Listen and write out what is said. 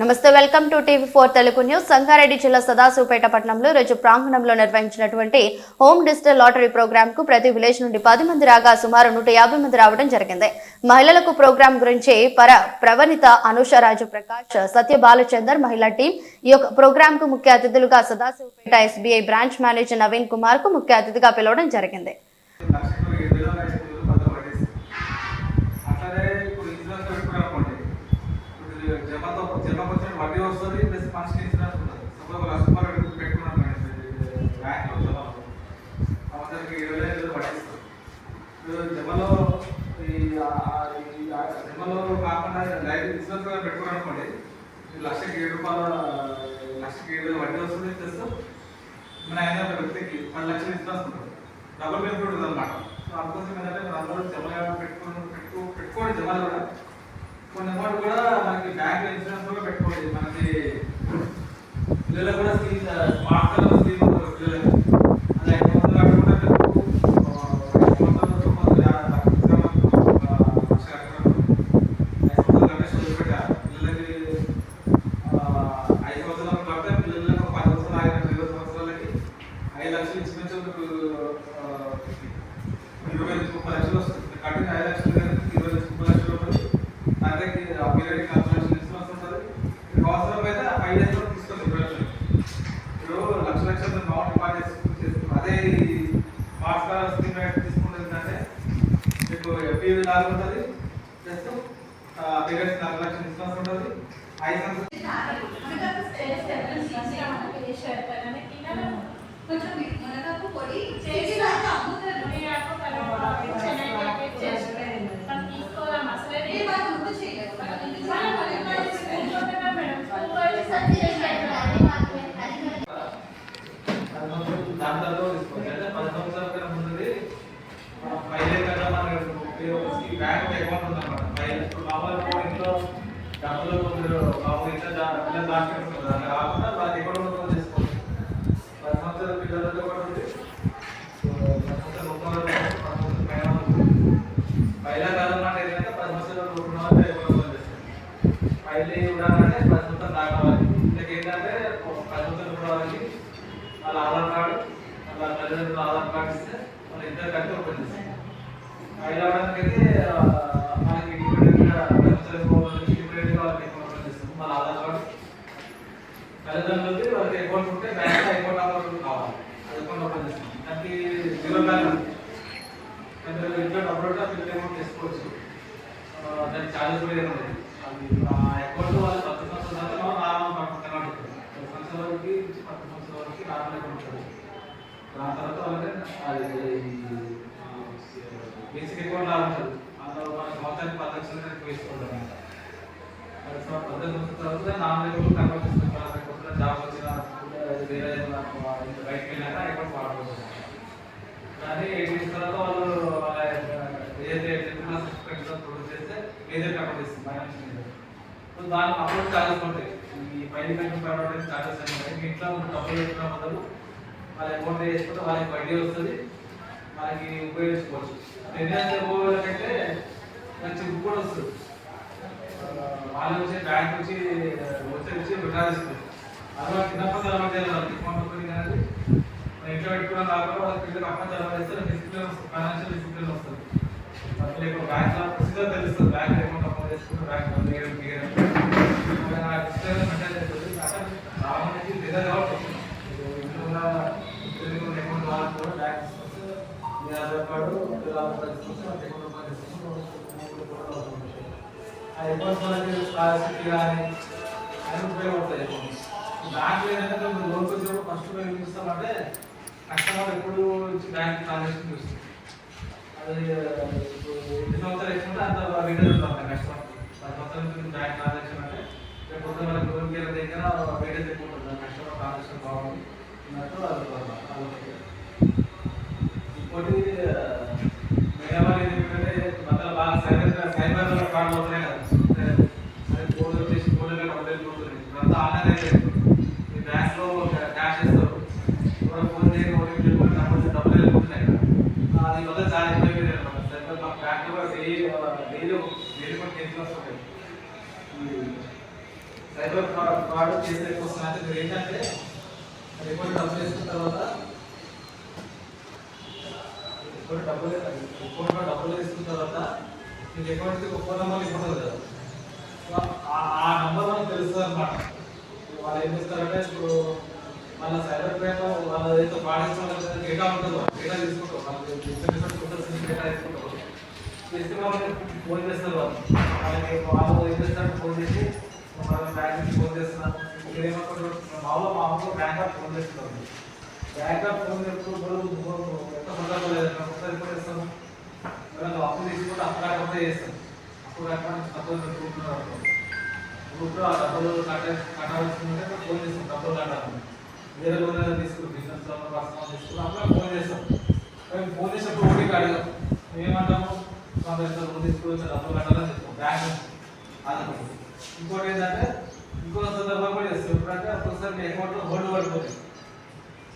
నమస్తే welcome to TV four Telugu news. Sangareddy జిల్లా సదాశివపేట పట్టణంలో రోజు ప్రాంగణంలో నిర్వహించినటువంటి హోమ్ డిజిటల్ లాటరీ ప్రోగ్రామ్కు ప్రతి విలేజ్ నుండి పది మంది రాగా సుమారు నూట యాభై మంది రావడం జరిగింది. మహిళలకు ప్రోగ్రాం గురించి పర ప్రవణిత అనుష రాజు ప్రకాష్ సత్య బాలచందర్ మహిళా టీం ఈ యొక్క ప్రోగ్రామ్కు ముఖ్య అతిథులుగా Sadasivpet SBI branch manager Naveen కుమార్కు ముఖ్య అతిథిగా పిలవడం జరిగింది లక్షలు ఏడు వేల ఐదు వేలు పదవి పడేసి అట్లనే ఇప్పుడు ఇన్సూరెన్స్ పెట్టుకున్నారనుకోండి ఇప్పుడు జమతో జమకు వస్తుంది ప్లస్ ఫస్ట్ ఇన్సూరెన్స్ ఉంటుంది. సపోజ్ లక్ష రూపాయలు పెట్టుకున్నాను బ్యాంక్లో జమలో అవసరానికి ఏడు వేల ఐదు వేలు పట్టిస్తారు జమలో ఈ జమలో కాకుండా లైఫ్ ఇన్సూరెన్స్ కూడా పెట్టుకున్నారనుకోండి ఈ లక్షకి ఏడు రూపాయల లక్షకి ఏడు వడ్డీ వస్తుంది ప్లస్ మన ఆయన ఒక వ్యక్తికి పది లక్షలు ఇన్సూరెన్స్ ఉంటుంది. డబుల్ బెనిఫిట్ ఉంటుంది అనమాట సో అందుకోసం ఏంటంటే మన అందరూ జమ పెట్టుకుని పెట్టుకో పెట్టుకోండి జమాలు కూడా. కొన్ని అమౌంట్ కూడా మనకి బ్యాంక్ ఇన్సూరెన్స్ కూడా పెట్టుకోవాలి పిల్లలకు కూడా స్కీమ్ స్మార్ట్ కార్డ్ స్కీమ్ ఉంటుంది పిల్లలకి. ఐదు ఐదు లక్షలు ఇన్స్పెన్షన్ ఇరవై ముప్పై లక్షలు వస్తుంది. కట్టిన ఐదు లక్షలు కానీ ఇరవై నుంచి ముప్పై లక్షలు ఉంటుంది అంటే ఆ పీరియడ్ నాలుగు లక్షలు ఇన్సూరెన్స్ ఉంటుంది మీకు అవసరం అయితే ఆ ఫైవ్ డేస్లో తీసుకోండి ఇరవై లక్షలు ఇప్పుడు లక్ష లక్షలు అమౌంట్ డిపాజిట్ చేసుకుని చేసుకుని అదే స్మార్ట్ కార్డ్ స్కీమ్ తీసుకుంటే మీకు ఎఫ్ఈ లాగా ఉంటుంది. ప్లస్ పీరియడ్స్ నాలుగు లక్షల ఇన్సూరెన్స్ ఉంటుంది. ఐదు సంవత్సరాలు కొంచెం పొడి చేసి దాకా అమ్ముతారు ఏ వాళ్ళు ముందు చేయలేదు వాళ్ళు ముందు దాంట్లో తీసుకోవచ్చు అంటే పది సంవత్సరాల కన్నా ముందుది పైలే కన్నా మనకి బ్యాంక్ అకౌంట్ ఉందన్నమాట. పైలే ఇంట్లో డబ్బులు మీరు మామూలు ఇంట్లో పిల్లలు అలా కాకుండా వాళ్ళ అకౌంట్ ఓపెన్ చేసుకోవచ్చు. పది సంవత్సరాల పిల్లలతో కూడా ఉంది. సో, పైన పైలా కాదన్నమాట ఏంటంటే పది సంవత్సరాల లోపల పైలే ఉండాలంటే పది సంవత్సరాలు దాకావాలి ఏంటంటే పది సంవత్సరాలు కూడా వాళ్ళకి వాళ్ళ ఆధార్ కార్డు వాళ్ళ తల్లిదండ్రుల ఆధార్ కార్డు ఇస్తే వాళ్ళ ఇద్దరు కలిపి ఓపెన్ చేస్తాం. ఫైల్ అయితే మనకి ఇండిపెండెంట్గా ఇండిపెండెంట్గా వాళ్ళకి అకౌంట్ చేస్తాం వాళ్ళ ఆధార్ కార్డు వాళ్ళకి అకౌంట్ ఉంటే బ్యాంక్ అకౌంట్ నెంబర్ కావాలి. అది అకౌంట్ ఓపెన్ చేస్తాం దానికి జీరో బ్యాలెన్స్. ఇంట్లో డబ్బులు ఉంటే అమౌంట్ చేసుకోవచ్చు. దానికి ఛార్జెస్ కూడా ఏమి ఉండదు అది ఆ అకౌంట్ వాళ్ళు పది సంవత్సరాల దాకా నార్మల్ కనబడుతుంది పది సంవత్సరాల వరకు పది సంవత్సరాల వరకు నార్మల్ ఉంటుంది. దాని తర్వాత వాళ్ళకి అది బేసిక్ అకౌంట్ లా ఉంటుంది. అందులో మన మొత్తానికి పది లక్షలు కనుక వేసుకోవడం పద్దెనిమిది సంవత్సరాల తర్వాత నాలుగు లక్షలు కన్వర్ట్ చేసుకుంటాం. వాళ్ళకి కొత్తగా జాబ్ వచ్చిన వేరే బయటకు వెళ్ళాక అకౌంట్ వాడుకోవచ్చు కానీ ఎయిటీన్ తర్వాత వాళ్ళు ఏదైతే టెన్త్ క్లాస్ ప్రొడ్యూస్ చేస్తే ఏదైతే కన్వర్ట్ చేస్తుంది ఫైనాన్షియల్ ఇయర్ సో దానికి అప్లోడ్ ఛార్జెస్ ఉంటాయి. ఈ పైన కంటే పైన ఛార్జెస్ అని ఉంటాయి ఇంట్లో మీరు డబ్బులు పెట్టిన మొదలు వాళ్ళ అకౌంట్ వేసుకుంటే వాళ్ళకి వడ్డీ వస్తుంది. మనకి ఉపయోగించుకోవచ్చు. నిర్ణయం పోవాలంటే మంచి బుక్ కూడా వస్తుంది వాళ్ళు వచ్చి బ్యాంక్ వచ్చి వచ్చి వచ్చి విడ్రా చేసుకోవచ్చు అలా చిన్నప్పటి అలవాటు చేయాలి వాళ్ళకి. అకౌంట్ కానీ మన ఇంట్లో పెట్టుకున్న కాకుండా వాళ్ళకి పిల్లలు అకౌంట్ అలవాటు చేస్తే డిసిప్లిన్ వస్తుంది. ఫైనాన్షియల్ డిసిప్లిన్ వస్తుంది. అసలు ఇప్పుడు బ్యాంక్ ప్రొసీజర్ తెలుస్తుంది. బ్యాంక్ అకౌంట్ అకౌంట్ చేసుకుంటే బ్యాంక్ దిగడం దిగడం డిసిప్లిన్ మెయింటైన్ చేస్తుంది అక్కడ రావడానికి లేదా కాబట్టి ఇంట్లో ఉన్న పిల్లలకు ఉన్న అకౌంట్ వాళ్ళకి కూడా బ్యాంక్ తీసుకొస్తే మీ ఆధార్ కార్డు పిల్లల ఆధార్ కార్డు తీసుకొస్తే వాళ్ళకి అకౌంట్ ఓపెన్ చేసుకుంటే మూడు కూడా అవసరం ఉంటుంది. ఆ అకౌంట్ మనకి స్కాలర్షిప్ కానీ అన్ని ఉపయోగపడతాయి అకౌంట్స్ బ్యాంక్ ఏంటంటే మీరు వచ్చినప్పుడు ఫస్ట్ మేము చూస్తామంటే కస్టమర్ ఎప్పుడు బ్యాంక్ ట్రాన్సాక్షన్ చూస్తుంది. అది ఇప్పుడు ఎన్ని సంవత్సరాలు ఎక్కుంటే అంత వేడేజ్ ఉంటుంది కస్టమర్ పది సంవత్సరాల బ్యాంక్ ట్రాన్సాక్షన్ అంటే రేపు పొద్దున మనకి లోన్ దగ్గర వేడేజ్ ఎక్కువ ఉంటుంది. కస్టమర్ ట్రాన్సాక్షన్ బాగుంది. అన్నట్టు అది ఆలోచన మేడం అనేది ఏంటంటే మధ్యలో బాగా సైబర్ సైబర్ ఫ్రాడ్ అవుతున్నాయి కదా. అదే కోడ్ వచ్చేసి కోడ్ కంప్లైంట్ అవుతుంది ఇప్పుడంతా ఆన్లైన్ అయిపోయింది మీ బ్యాంక్లో క్యాష్ ఇస్తారు. ఫోన్ చేసి ఓటీపీ డబ్బులు వెళ్ళిపోతున్నాయి కదా. అది వల్ల చాలా ఎక్కువ అనమాట సైబర్ మా బ్యాంక్లో కూడా డైలీ డైలీ డైలీ కూడా కేసులు వస్తుంటాయి. సైబర్ వాడు కేసులు ఎక్కువ వస్తున్నాయి అంటే మీరు ఏంటంటే రిపోర్ట్ డబ్బులు వేసుకున్న తర్వాత ఇప్పుడు డబ్బులు రిపోర్ట్లో డబ్బులు తీసుకున్న తర్వాత నీకు అకౌంట్కి ఒక ఫోన్ నెంబర్ ఇవ్వదు కదా. సో ఆ- నెంబర్ మనకు తెలుస్తుంది అనమాట వాళ్ళు ఏం చేస్తారంటే ఇప్పుడు వాళ్ళ సైబర్ క్రైమ్ వాళ్ళ ఏదైతే పాటించిన డేటా ఉంటుందో డేటా తీసుకుంటారు. వాళ్ళకి డేటా తీసుకుంటారు. తీసుకుని వాళ్ళకి ఫోన్ చేస్తారు వాళ్ళు. వాళ్ళకి వాళ్ళు ఏం చేస్తారు? ఫోన్ చేసి మన బ్యాంక్ నుంచి ఫోన్ చేస్తున్నాం. ఇక్కడ మామూలు మా మామూలుగా బ్యాంక్ ఆఫ్ ఫోన్ చేస్తున్నారు బ్యాంక్ ఆఫ్ ఫోన్ చేస్తున్నప్పుడు సందర్భం లేదు. ఒకసారి ఎప్పుడు చేస్తాము. ఎవరైనా అప్పు తీసుకుంటే అప్పు కాకపోతే చేస్తాం. అప్పు కాకపోతే తక్కువ తీసుకుంటున్నారు గ్రూప్లో ఆ డబ్బులు కట్ట ఫోన్ చేస్తాం. డబ్బులు కట్టాలి. వేరే లోన్ తీసుకుని బిజినెస్ పర్సనల్ తీసుకుని అప్పుడు ఫోన్ చేస్తాం. మేము ఫోన్ చేసినప్పుడు ఓటీపీ అడగం. మేమేమంటాము కొంత ఇంత లోన్ తీసుకుని డబ్బులు కట్టాలని చెప్తాం బ్యాంక్ ఇంకోటి ఏంటంటే ఇంకో సందర్భం కూడా చేస్తాం. ఎప్పుడంటే ఒక్కొక్కసారి మీ అకౌంట్లో హోల్డ్